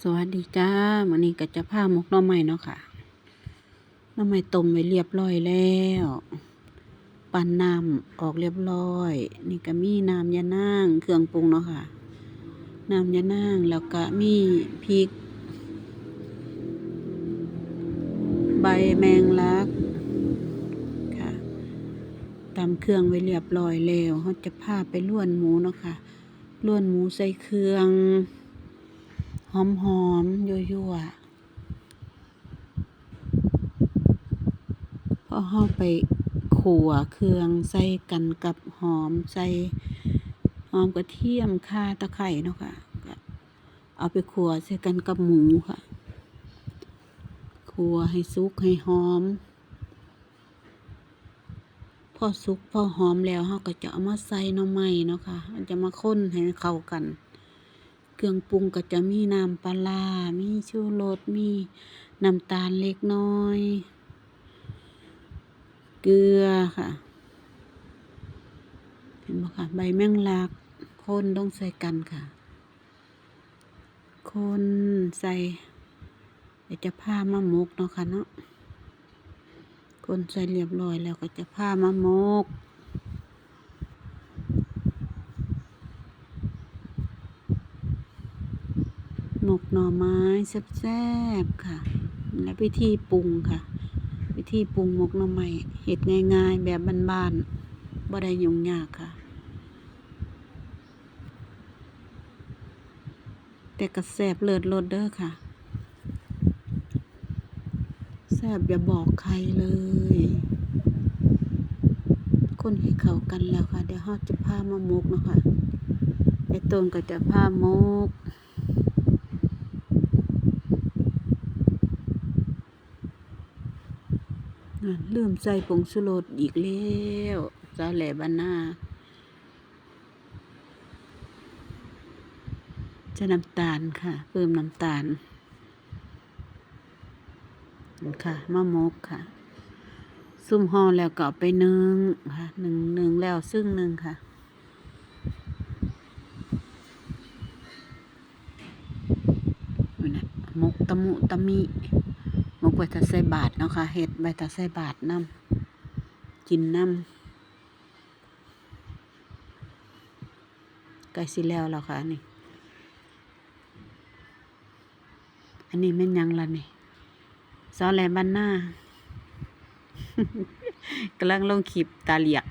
สวัสดีจ้าวันนี้ก็จะพาหมกน่อไม้เนาะค่ะน่อไม้ต้มไว้เรียบร้อยแล้ว ปั่นน้ำออกเรียบร้อย นี่ก็มีน้ำยานางเครื่องปรุงเนาะค่ะ น้ำยานางแล้วก็มีพริก ใบแมงลักค่ะตำเครื่องไว้เรียบร้อยแล้วเราจะพาไปล้วนหมูเนาะค่ะล้วนหมูใส่เครื่อง หอมหอมๆยั่วๆพอเข้าไปขัวเครื่องใส่กันกับหอมใส่หอมกระเทียมข่าตะไคร้เนาะค่ะเอาไปขัวใส่กันกับหมูค่ะขัวให้สุกให้หอม พอสุกพอหอมแล้วเราก็จะเอามาใส่หน่อไม้เนาะค่ะมันจะมาข้นให้เข้ากัน เครื่องปรุงก็จะมีน้ำปลาร้ามีชูรส มีน้ำตาลเล็กน้อย เกลือค่ะ เห็นไหมคะใบแมงลักคนต้องใส่กันค่ะ คนใส่เดี๋ยวจะผ้ามะมกเนาะค่ะเนาะคนใส่เรียบร้อยแล้วก็จะผ้ามะมก หมกหน่อไม้แซ่บๆค่ะ และวิธีปรุงค่ะ วิธีปรุงหมกหน่อไม้เห็ดง่ายๆ แบบบ้านๆบ่ได้ยุ่งยากค่ะ แต่ก็แซบเลิศรสเด้อค่ะแซบอย่าบอกใครเลย คนให้เข้ากันแล้วค่ะ เดี๋ยวเราจะพามามกนะคะไอ้ต้นก็จะพามก นั่มใส่ผงชูรสอีกแล้วสาแหลบานนาจะน้ำตาลค่ะ เพิ่มน้ำตาลนั่ค่ะมะมกค่ะ ซุ่มห่อแล้วก็เอาไปนึ่งค่ะหนึ่งหนึ่งแล้วซึ่งหนึ่งค่ะนั่นะมกตะมุตะมิ มกใบตะไส่บาทเนาะค่ะเห็ดใบตะไส่บาทน้ำกินน้ำใกล้สิแล้วแล้วค่ะนี่ อันนี้แม่นยังละนี่ซอแลบ้านหน้ากำลังลงคลิปตาเหลียก